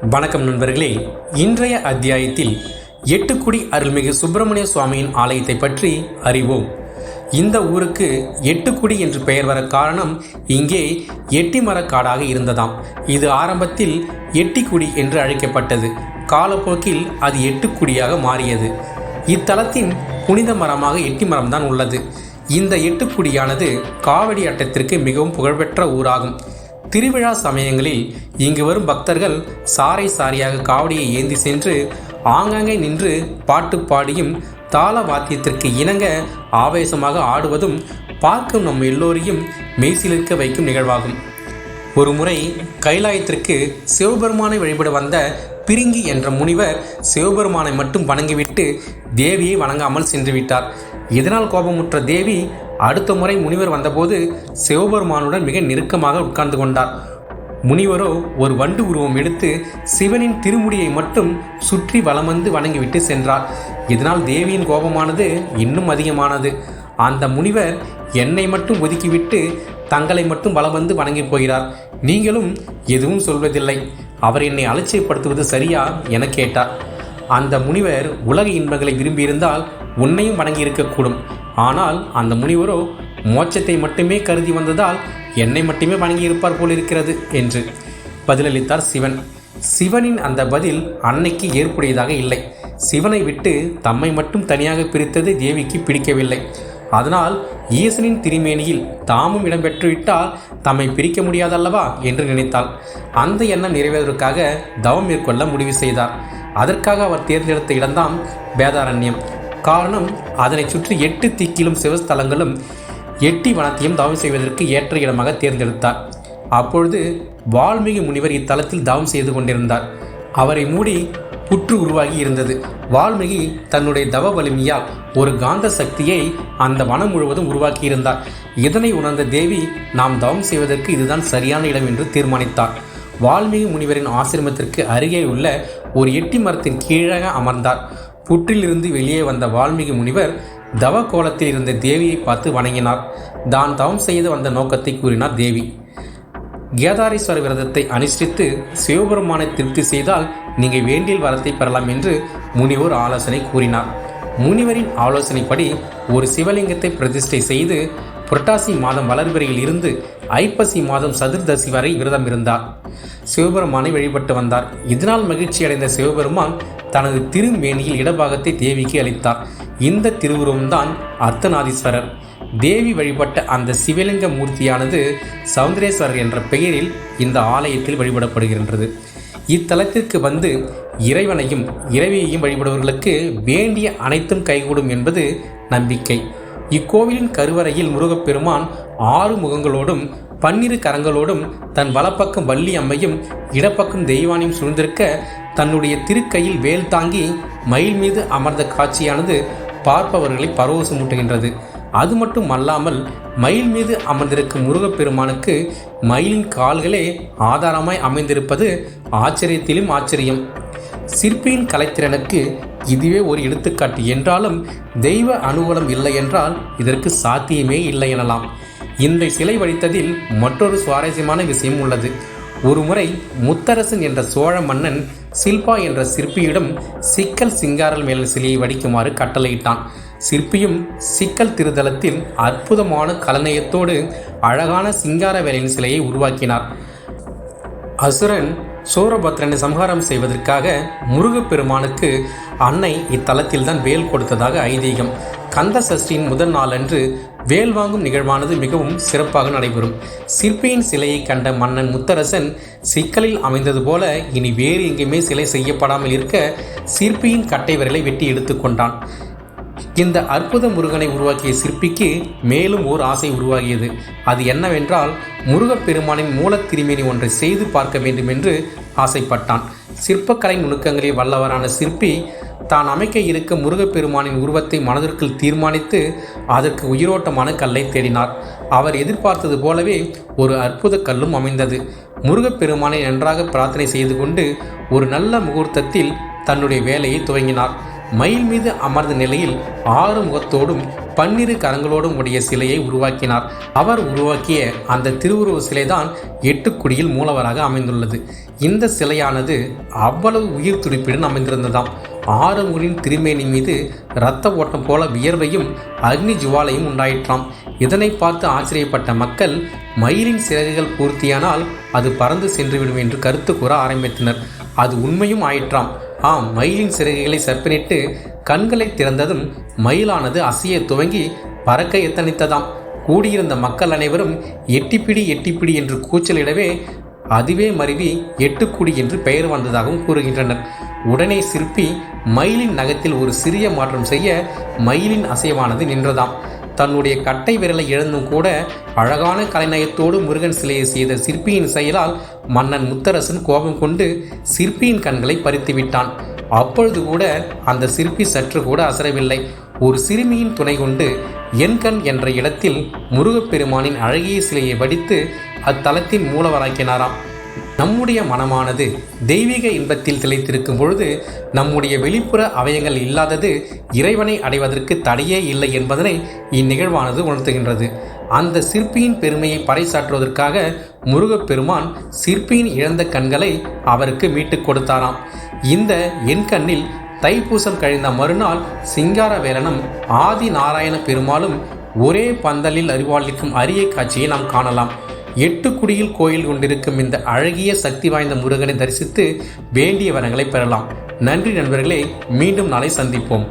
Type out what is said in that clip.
வணக்கம் நண்பர்களே. இன்றைய அத்தியாயத்தில் எட்டுக்குடி அருள்மிகு சுப்பிரமணிய சுவாமியின் ஆலயத்தை பற்றி அறிவோம். இந்த ஊருக்கு எட்டுக்குடி என்று பெயர் வர காரணம் இங்கே எட்டிமரக் காடாக இருந்ததாம். இது ஆரம்பத்தில் எட்டிக்குடி என்று அழைக்கப்பட்டது. காலப்போக்கில் அது எட்டுக்குடியாக மாறியது. இத்தலத்தின் புனித மரமாக எட்டி மரம்தான் உள்ளது. இந்த எட்டுக்குடியானது காவடி ஆட்டத்திற்கு மிகவும் புகழ்பெற்ற ஊராகும். திருவிழா சமயங்களில் இங்கு வரும் பக்தர்கள் சாரை சாரியாக காவடியை ஏந்தி சென்று ஆங்காங்கே நின்று பாட்டு பாடியும் தாள வாத்தியத்திற்கு இணங்க ஆவேசமாக ஆடுவதும் பார்க்கும் நம் எல்லோரையும் மெய்சிலிருக்க வைக்கும் நிகழ்வாகும். ஒரு முறை கைலாயத்திற்கு சிவபெருமானை வழிபட வந்த பிரிங்கி என்ற முனிவர் சிவபெருமானை மட்டும் வணங்கிவிட்டு தேவியை வணங்காமல் சென்றுவிட்டார். இதனால் கோபமுற்ற தேவி அடுத்த முறை முனிவர் வந்தபோது சிவபெருமானுடன் மிக நெருக்கமாக உட்கார்ந்து கொண்டார். முனிவரோ ஒரு வண்டு உருவம் எடுத்து சிவனின் திருமுடியை மட்டும் சுற்றி வலம் வந்து வணங்கிவிட்டு சென்றார். இதனால் தேவியின் கோபமானது இன்னும் அதிகமானது. அந்த முனிவர் என்னை மட்டும் ஒதுக்கிவிட்டு தங்களை மட்டும் வலம் வந்து வணங்கி போகிறார். நீங்களும் எதுவும் சொல்வதில்லை. அவர் என்னை அலட்சியப்படுத்துவது சரியா என கேட்டார். அந்த முனிவர் உலக இன்பங்களை விரும்பியிருந்தால் உன்னையும் வணங்கி இருக்கக்கூடும் ஆனால் அந்த முனிவரோ மோட்சத்தை மட்டுமே கருதி வந்ததால் என்னை மட்டுமே வணங்கி இருப்பார் போல் இருக்கிறது என்று. பதிலளித்தார் சிவன். சிவனின் அந்த பதில் அன்னைக்கு ஏற்புடையதாக இல்லை. சிவனை விட்டு தம்மை மட்டும் தனியாக பிரித்தது தேவிக்கு பிடிக்கவில்லை. அதனால் ஈசனின் திருமேனியில் தாமும் இடம்பெற்றுவிட்டால் தம்மை பிரிக்க முடியாதல்லவா என்று நினைத்தாள். அந்த எண்ணம் நிறைவேறுவதற்காக தவம் மேற்கொள்ள முடிவு செய்தார். அதற்காக அவர் தேர்ந்தெடுத்த இடம்தான் வேதாரண்யம். காரணம் அதனை சுற்றி எட்டு திக்கிலும் சிவஸ்தலங்களும் எட்டி வனத்தையும் தவம் செய்வதற்கு ஏற்ற இடமாக தேர்ந்தெடுத்தார். அப்பொழுது வால்மீகி முனிவர் இத்தலத்தில் தவம் செய்து கொண்டிருந்தார். அவரை மூடி புற்று உருவாகி இருந்தது. வால்மீகி தன்னுடைய தவ வலிமையால் ஒரு காந்த சக்தியை அந்த வனம் முழுவதும் உருவாக்கியிருந்தார் இதனை உணர்ந்த தேவி நாம் தவம் செய்வதற்கு இதுதான் சரியான இடம் என்று தீர்மானித்தார். வால்மீகி முனிவரின் ஆசிரமத்திற்கு அருகே உள்ள ஒரு எட்டி மரத்தின் கீழாக அமர்ந்தார். புற்றிலிருந்து வெளியே வந்த வால்மீகி முனிவர் தவ கோலத்தில் இருந்த தேவியை பார்த்து வணங்கினார். தான் தவம் செய்து வந்த நோக்கத்தை கூறினார் தேவி. கேதாரீஸ்வர விரதத்தை அனுஷ்டித்து சிவபெருமானை திருப்தி செய்தால் நீங்கள் வேண்டில் வரத்தை பெறலாம் என்று முனிவர் ஆலோசனை கூறினார். முனிவரின் ஆலோசனைப்படி ஒரு சிவலிங்கத்தை பிரதிஷ்டை செய்து புரட்டாசி மாதம் வளர்பிறையில் இருந்து ஐப்பசி மாதம் சதுர்தசி வரை விரதம் இருந்தார். சிவபெருமானை வழிபட்டு வந்தார். இதனால் மகிழ்ச்சி அடைந்த சிவபெருமான் தனது திருமேனியில் இடபாகத்தை தேவிக்கு அளித்தார். இந்த திருவுருவம்தான் அர்த்தநாதீஸ்வரர். தேவி வழிபட்ட அந்த சிவலிங்க மூர்த்தியானது சௌந்தரேஸ்வரர் என்ற பெயரில் இந்த ஆலயத்தில் வழிபடப்படுகின்றது. இத்தலத்திற்கு வந்து இறைவனையும் இறைவியையும் வழிபடுபவர்களுக்கு வேண்டிய அனைத்தும் கைகூடும் என்பது நம்பிக்கை. இக்கோவிலின் கருவறையில் முருகப்பெருமான் ஆறு முகங்களோடும் பன்னிரு கரங்களோடும் தன் வலப்பக்கம் வள்ளி அம்மையும் இடப்பக்கம் தெய்வானையும் சூழ்ந்திருக்க தன்னுடைய திருக்கையில் வேல் தாங்கி மயில் மீது அமர்ந்த காட்சியானது பார்ப்பவர்களை பரவசமூட்டுகின்றது அது மட்டும் அல்லாமல் மயில் மீது அமர்ந்திருக்கும் முருகப்பெருமானுக்கு மயிலின் கால்களே ஆதாரமாய் அமைந்திருப்பது ஆச்சரியத்திலும் ஆச்சரியம். சிற்பியின் கலைத்திறனுக்கு இதுவே ஒரு எடுத்துக்காட்டு. என்றாலும் தெய்வ அனுகூலம் இல்லை என்றால் இதற்கு சாத்தியமே இல்லை எனலாம். இந்த சிலை வடித்ததில் மற்றொரு சுவாரஸ்யமான விஷயம் உள்ளது. ஒருமுறை முத்தரசன் என்ற சோழ மன்னன் சில்பா என்ற சிற்பியிடம் சிக்கல் சிங்காரல் மேல் சிலையை வடிக்குமாறு கட்டளையிட்டான். சிற்பியும் சிக்கல் திருதலத்தில் அற்புதமான கலநயத்தோடு அழகான சிங்கார வேலையின் சிலையை உருவாக்கினார். அசுரன் சூரபத்ரனை சம்ஹாரம் செய்வதற்காக முருகப்பெருமானுக்கு அன்னை இத்தலத்தில்தான் வேல் கொடுத்ததாக ஐதீகம். கந்த சஷ்டியின் முதல் நாளன்று வேல் வாங்கும் நிகழ்வானது மிகவும் சிறப்பாக நடைபெறும். சிற்பியின் சிலையை கண்ட மன்னன் முத்தரசன் சிக்கலில் அமைந்தது போல இனி வேறு எங்கேயுமே சிலை செய்யப்படாமல் இருக்க சிற்பியின் கட்டை விரலை வெட்டி எடுத்துக்கொண்டான் இந்த அற்புத முருகனை உருவாக்கிய சிற்பிக்கு மேலும் ஓர் ஆசை உருவாகியது. அது என்னவென்றால் முருகப்பெருமானின் மூலத்திருமேனி ஒன்றை செய்து பார்க்க வேண்டும் என்று ஆசைப்பட்டான். சிற்பக்கலை நுணுக்கங்களில் வல்லவரான சிற்பி தான் அமைக்க இருக்க முருகப்பெருமானின் உருவத்தை மனதிற்குள் தீர்மானித்து அதற்கு உயிரோட்டமான கல்லை தேடினார். அவர் எதிர்பார்த்தது போலவே ஒரு அற்புத கல்லும் அமைந்தது. முருகப்பெருமானை நன்றாக பிரார்த்தனை செய்து கொண்டு ஒரு நல்ல முகூர்த்தத்தில் தன்னுடைய வேலையை துவங்கினார். மயில் மீது அமர்ந்த நிலையில் ஆறு முகத்தோடும் பன்னிரு கரங்களோடும் உடைய சிலையை உருவாக்கினார். அவர் உருவாக்கிய அந்த திருவுருவ சிலைதான் எட்டுக்குடியில் மூலவராக அமைந்துள்ளது. இந்த சிலையானது அவ்வளவு உயிர் துடிப்புடன் அமைந்திருந்ததாம். ஆறுமுகின் திருமேனி மீது இரத்த ஓட்டம் போல வியர்வையும் அக்னி ஜுவாலையும் உண்டாயிற்றாம். இதனை பார்த்து ஆச்சரியப்பட்ட மக்கள் மயிலின் சிறகுகள் பூர்த்தியானால் அது பறந்து சென்றுவிடும் என்று கருத்து கூற ஆரம்பித்தனர். அது உண்மையும் ஆயிற்றாம். ஆம் மயிலின் சிறகுகளை சர்ப்பனிட்டு கண்களை திறந்ததும் மயிலானது அசைய துவங்கி பறக்க எத்தனித்ததாம். கூடியிருந்த மக்கள் அனைவரும் எட்டிப்பிடி எட்டிப்பிடி என்று கூச்சலிடவே அதுவே மருவி எட்டுக்குடி என்று பெயர் வந்ததாகவும் கூறுகின்றனர். உடனே சிற்பி மயிலின் நகத்தில் ஒரு சிறிய மாற்றம் செய்ய மயிலின் அசைவானது நின்றதாம். தன்னுடைய கட்டை விரலை இழந்தும் கூட அழகான கலைநயத்தோடு முருகன் சிலையை செய்த சிற்பியின் செயலால் மன்னன் முத்தரசன் கோபம் கொண்டு சிற்பியின் கண்களை பறித்து விட்டான். அப்பொழுது கூட அந்த சிற்பி சற்று கூட அசரவில்லை. ஒரு சிறுமியின் துணை கொண்டு என் கண் என்ற இடத்தில் முருகப்பெருமானின் அழகிய சிலையை வடித்து அத்தலத்தின் மூலவராக்கினாராம். நம்முடைய மனமானது தெய்வீக இன்பத்தில் திளைத்திருக்கும் பொழுது நம்முடைய வெளிப்புற அவயங்கள் இல்லாதது இறைவனை அடைவதற்கு தடையே இல்லை என்பதனை இந்நிகழ்வானது உணர்த்துகின்றது. அந்த சிற்பியின் பெருமையை பறைசாற்றுவதற்காக முருகப்பெருமான் சிற்பியின் இழந்த கண்களை அவருக்கு மீட்டுக் கொடுத்தாராம். இந்த என் கண்ணில் தைப்பூசம் கழிந்த மறுநாள் சிங்காரவேலனும் ஆதி நாராயண பெருமாளும் ஒரே பந்தலில் அறிவாளிக்கும் அரிய காட்சியை நாம் காணலாம். எட்டுக்குடியில் கோயில் கொண்டிருக்கும் இந்த அழகிய சக்தி வாய்ந்த முருகனை தரிசித்து வேண்டிய வரங்களை பெறலாம். நன்றி நண்பர்களே மீண்டும் நாளை சந்திப்போம்.